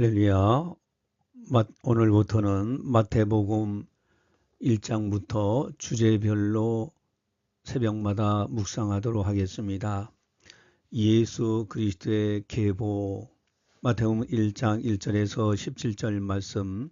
할렐루야. 마- 오늘부터는 마태복음 1장부터 주제별로 새벽마다 묵상하도록 하겠습니다. 예수 그리스도의 계보 마태복음 1장 1절에서 17절 말씀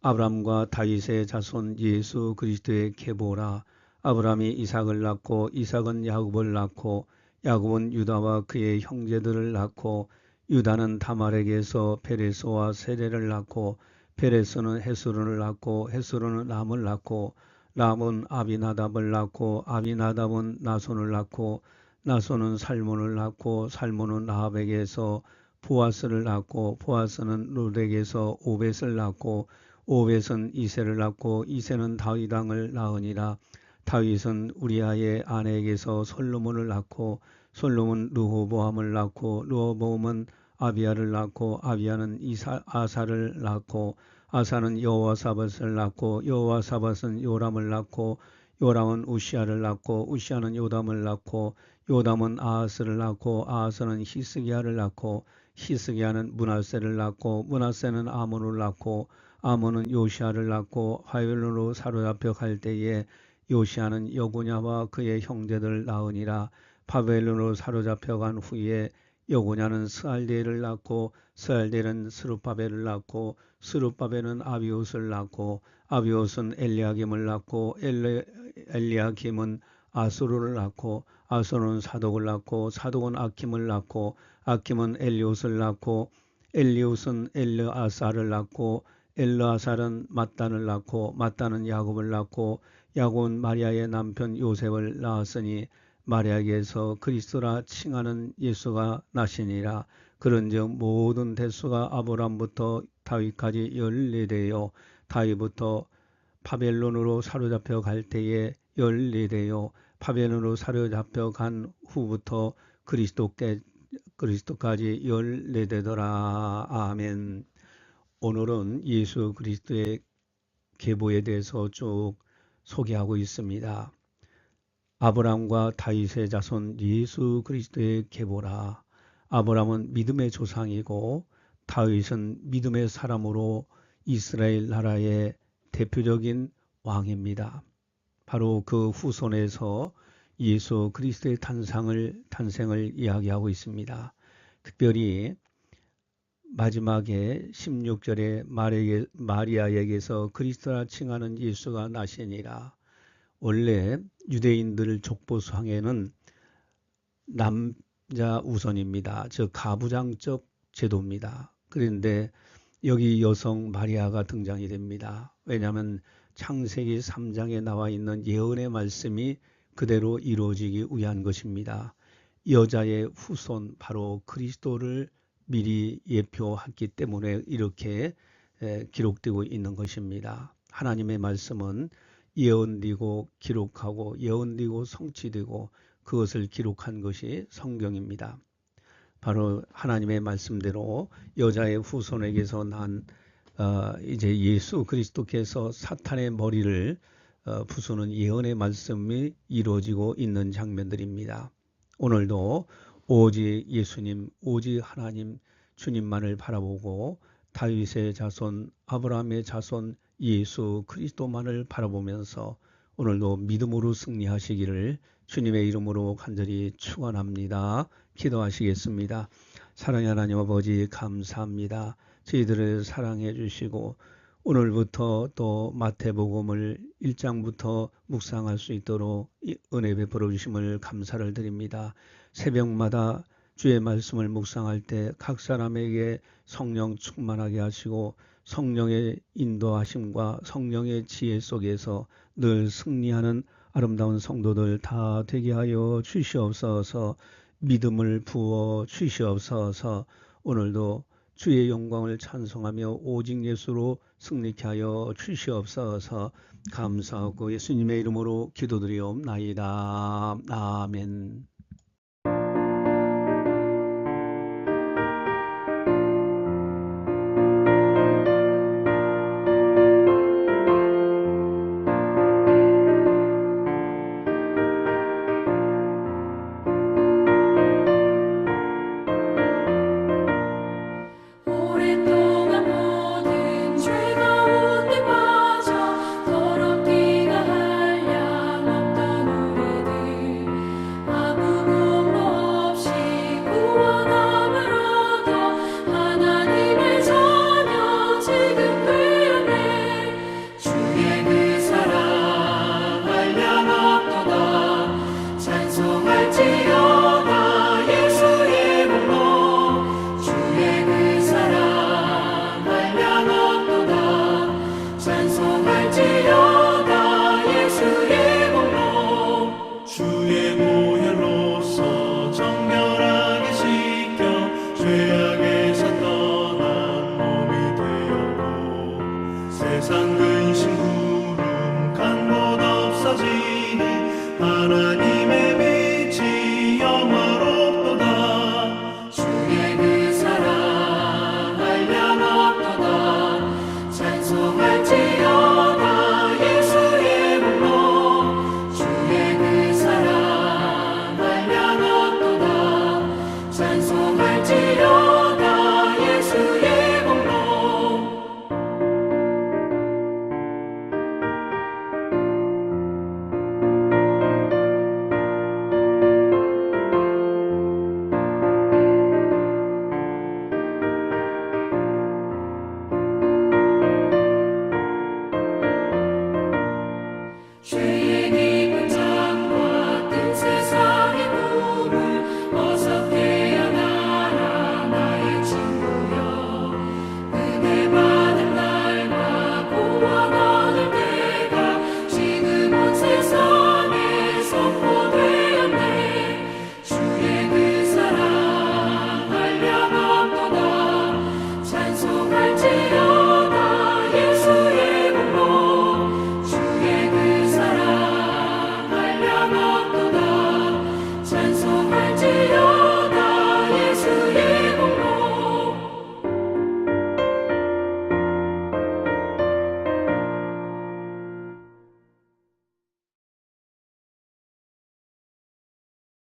아브람과 다윗의 자손 예수 그리스도의 계보라 아브람이 이삭을 낳고 이삭은 야곱을 낳고 야곱은 유다와 그의 형제들을 낳고 유다는 다말에게서 페레스와 세레를 낳고 페레스는 헤스론을 낳고 헤스론은 람을 낳고 람은 아비나답을 낳고 아비나답은 나손을 낳고 나손은 살몬을 낳고 살몬은 라합에게서 보아스를 낳고 보아스는 롯에게서 오벳을 낳고 오벳은 이세를 낳고 이세는 다윗 왕을 낳으니라 다윗은 우리아의 아내에게서 솔로몬을 낳고 솔로몬 르호보암을 낳고 르호보암은 아비야를 낳고 아비야는 이사, 아사를 낳고 아사는 여호와사밧을 낳고 여호와사밧은 요람을 낳고 요람은 우시아를 낳고 우시아는 요담을 낳고 요담은 아하스를 낳고 아하스는 히스기야를 낳고 히스기야는 문하세를 낳고 문하세는 아몬을 낳고 아몬은 요시아를 낳고 화요일로 사로잡혀 갈 때에 요시아는 여고냐와 그의 형제들을 낳으니라. 바벨론으로 사로잡혀간 후에 여고냐는 스알데를 낳고 스알데는 스루바벨을 낳고 스루바벨은 아비옷을 낳고 아비옷은 엘리야김을 낳고 엘리, 엘리야김은 아수르를 낳고 아수르는 사독을 낳고 사독은 아킴을 낳고 아킴은 엘리옷을 낳고 엘리옷은 엘르아사를 낳고 엘르아살은 mat단을 낳고 mat단은 야곱을 낳고 야곱은 마리아의 남편 요셉을 낳았으니 마리아에게서 그리스도라 칭하는 예수가 나시니라 그런즉 모든 대수가 아브람부터 다윗까지 열네대요 다윗부터 바벨론으로 사로잡혀 갈 때에 열네대요 바벨론으로 사로잡혀 간 후부터 그리스도께 그리스도까지 열네대더라 아멘. 오늘은 예수 그리스도의 계보에 대해서 쭉 소개하고 있습니다. 아브람과 다윗의 자손 예수 그리스도의 계보라. 아브람은 믿음의 조상이고 다윗은 믿음의 사람으로 이스라엘 나라의 대표적인 왕입니다. 바로 그 후손에서 예수 그리스도의 탄생을 탄생을 이야기하고 있습니다. 특별히 마지막에 16절에 마리에, 마리아에게서 그리스도라 칭하는 예수가 나시니라. 원래 유대인들 족보상에는 남자 우선입니다. 즉 가부장적 제도입니다. 그런데 여기 여성 마리아가 등장이 됩니다. 왜냐하면 창세기 3장에 나와 있는 예언의 말씀이 그대로 이루어지기 위한 것입니다. 여자의 후손 바로 그리스도를 미리 예표했기 때문에 이렇게 기록되고 있는 것입니다. 하나님의 말씀은 예언되고 기록하고 예언되고 성취되고 그것을 기록한 것이 성경입니다. 바로 하나님의 말씀대로 여자의 후손에게서 난 어, 이제 예수 그리스도께서 사탄의 머리를 어, 부수는 예언의 말씀이 이루어지고 있는 장면들입니다. 오늘도 오직 예수님, 오직 하나님 주님만을 바라보고 다윗의 자손, 아브라함의 자손 예수 그리스도만을 바라보면서 오늘도 믿음으로 승리하시기를 주님의 이름으로 간절히 축원합니다. 기도하시겠습니다. 사랑의 하나님 아버지 감사합니다. 저희들을 사랑해 주시고 오늘부터 또 마태복음을 1장부터 묵상할 수 있도록 은혜 베풀어 주심을 감사를 드립니다. 새벽마다 주의 말씀을 묵상할 때 각 사람에게 성령 충만하게 하시고 성령의 인도하심과 성령의 지혜 속에서 늘 승리하는 아름다운 성도들 다 되게 하여 주시옵소서 믿음을 부어 주시옵소서 오늘도 주의 영광을 찬송하며 오직 예수로 승리케 하여 주시옵소서 감사하고 예수님의 이름으로 기도드리옵나이다. 아멘. 세상 근심 情路